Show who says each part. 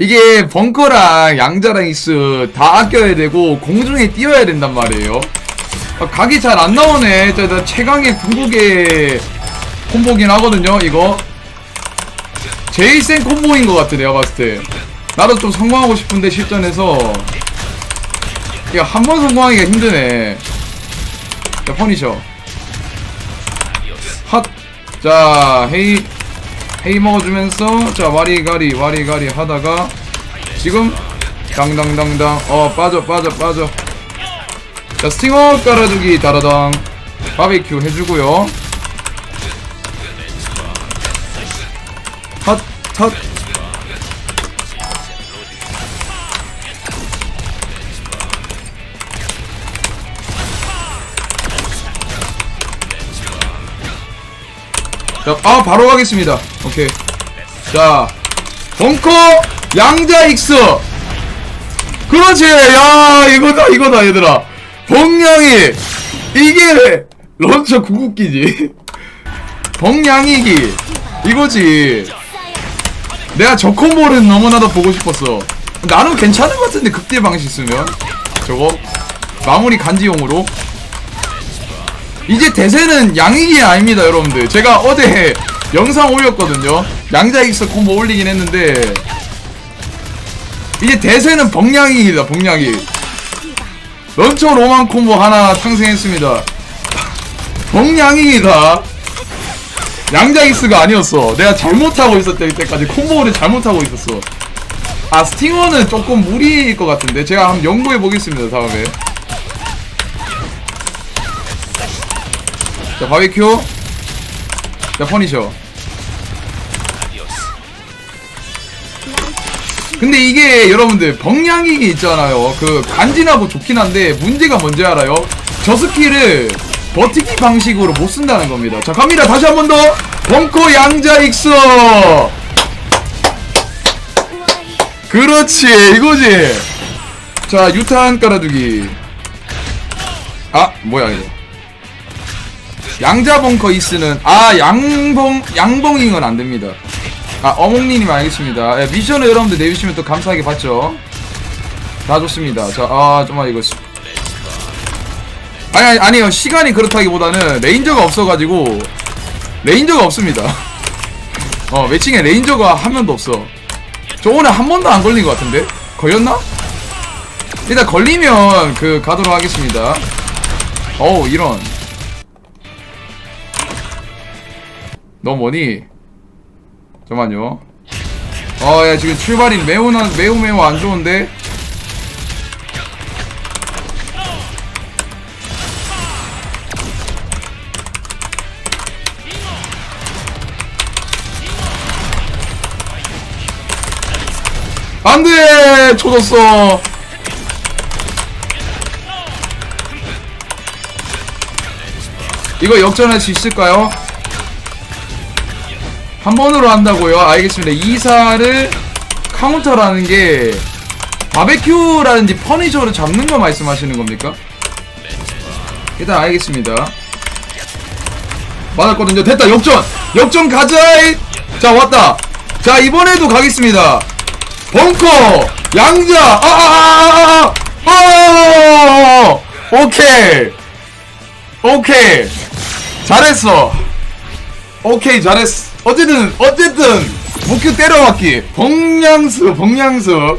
Speaker 1: 이게 벙커랑 양자랑 익스 다 아껴야 되고 공중에 띄워야 된단 말이에요. 아, 각이 잘 안 나오네. 저, 저 최강의 궁극의 콤보긴 하거든요. 이거 제일 센 콤보인 것 같아 내가 봤을 때. 나도 좀 성공하고 싶은데 실전에서 이거 한 번 성공하기가 힘드네. 자 퍼니셔. 핫. 자 헤이 헤이 먹어주면서 자 와리가리 와리가리 하다가 지금 당당당당 어 빠져 빠져 빠져. 자 스팅어 깔아주기 다라당 바베큐 해주고요. 핫핫 자, 아 바로 가겠습니다. 오케이. 자 벙커 양자 익스. 그렇지. 야 이거다 이거다 얘들아. 벙양이. 이게 런처 궁극기지. 벙양이기. 이거지. 내가 저 콤보를 너무나도 보고 싶었어. 나는 괜찮은 것 같은데 극대 방식 쓰면. 저거. 마무리 간지용으로 이제 대세는 양익이 아닙니다 여러분들. 제가 어제 영상 올렸거든요. 양자 익스 콤보 올리긴 했는데 이제 대세는 벙양익이다 벙양익 런처 로만 콤보 하나 상생했습니다. 벙양익이다. 양자 익스가 아니었어. 내가 잘못하고 있었을 때까지 콤보를 잘못하고 있었어. 아 스팅어는 조금 무리일 것 같은데 제가 한번 연구해 보겠습니다 다음에 자 바비큐. 자 퍼니셔. 근데 이게 여러분들 벙양익이 있잖아요? 그 간지나고 좋긴 한데 문제가 뭔지 알아요? 저 스킬을 버티기 방식으로 못 쓴다는 겁니다. 자 갑니다. 다시 한 번 더. 벙커 양자 익스 그렇지. 이거지. 자 유탄 깔아주기. 아 뭐야 이거 양자 벙커 이스는 아 양봉 양봉잉은 안 됩니다. 아 어몽니님 알겠습니다. 예, 미션을 여러분들 내주시면 또 감사하게 받죠. 다 좋습니다. 자, 아 정말 이거 시- 아니 아니 아니요 시간이 그렇다기보다는 레인저가 없어가지고 레인저가 없습니다. 어 매칭에 레인저가 한 명도 없어. 저 오늘 한 번도 안 걸린 것 같은데 걸렸나? 일단 걸리면 그 가도록 하겠습니다. 어우 이런. 너 뭐니? 잠깐만요. 어, 야, 지금 출발이 매우, 나- 매우, 매우 안 좋은데? 안 돼! 초졌어! 이거 역전할 수 있을까요? 한 번으로 한다고요? 알겠습니다. 이사를 카운터라는 게 바베큐라든지 퍼니셔를 잡는 거 말씀하시는 겁니까? 일단 알겠습니다. 맞았거든요. 됐다. 역전! 역전 가자! 자, 왔다. 자, 이번에도 가겠습니다. 벙커! 양자! 아, 아, 아, 아! 오케이! 오케이! 잘했어! 오케이 잘했어 어쨌든 어쨌든 목표 때려맞기. 벙양수 벙양수